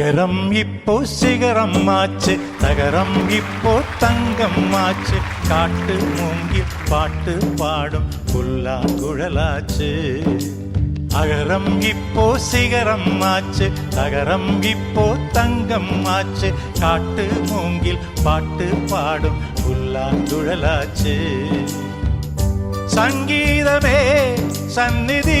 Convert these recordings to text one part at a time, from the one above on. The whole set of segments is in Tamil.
நகரம் இப்போ சிகரம் ஆச்சு. நகரம் இப்போ தங்கம் ஆச்சு. காட்டு மூங்கி பாட்டு பாடும் புல்லாங்குழலாச்சு அகரம் இப்போ சிகரம் ஆச்சு. நகரம் இப்போ தங்கம் ஆச்சு. காட்டு மூங்கில் பாட்டு பாடும் புல்லாங்குழலாச்சு சங்கீதமே சந்நிதி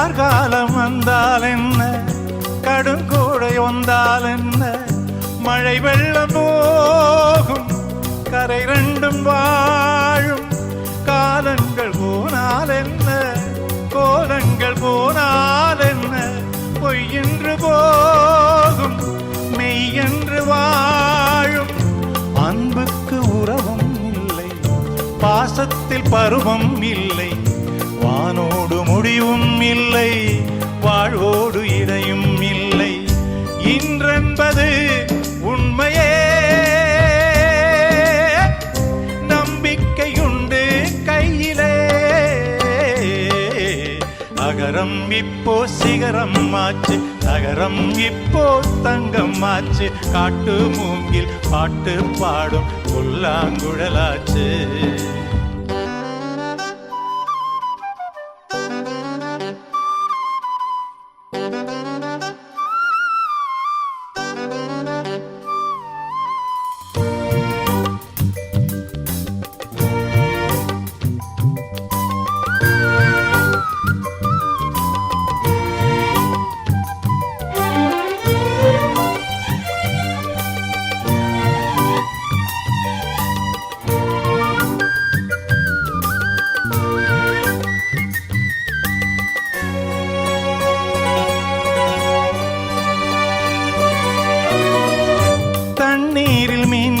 கார்காலம் வந்தால் என்ன? கடுங்கூடை வந்தால் என்ன? மழை வெள்ளம் போகும் கரை ரெண்டும் வாழும். காலங்கள் போனால் என்ன? கோலங்கள் போனால் என்ன? பொய்யென்று போகும் மெய்யென்று வாழும். அன்புக்கு உறவும் இல்லை பாசத்தில் பருவம் இல்லை. வானோடு முடிவும் இல்லை வாழ்வோடு இடையும் இல்லை. இன்றென்பது உண்மையே. நம்பிக்கையுண்டு கையிலே. அகரம் இப்போ சிகரம் ஆச்சு நகரம் இப்போ தங்கம் ஆச்சு. காட்டு மூங்கில் பாட்டு பாடும் புல்லாங்குழலாச்சு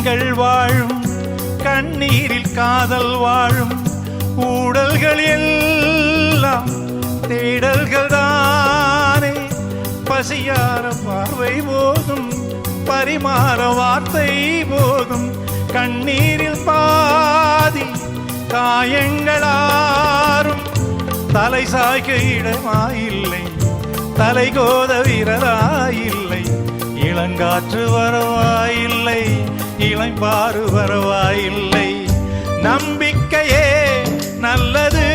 கண்கள் வாழும் கண்ணீரில் காதல் வாழும் ஊடல்கள் எல்லாம் தேடல்கள் தானே பசியார பார்வை போதும் பரிமாற வார்த்தை போதும் கண்ணீரில் பாதி காயங்களாரும். தலை சாய்க்க இடமாயில்லை தலை கோத விரலாயில்லை இளங்காற்று வரவாயில்லை இளம்பாறு வரவாயில்லை. நம்பிக்கையே நல்லது.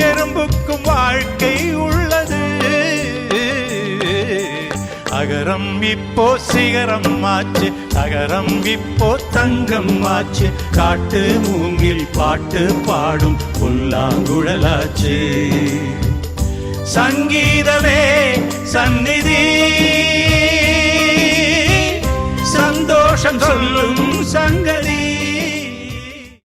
எறும்புக்கும் வாழ்க்கை உள்ளது. அகரம் இப்போ சிகரம் ஆச்சு. அகரம் இப்போ தங்கம் ஆச்சு. காட்டு மூங்கில் பாட்டு பாடும் புல்லாங்குழலாச்சு. சங்கீதமே சந்நிதி. சொல்லும்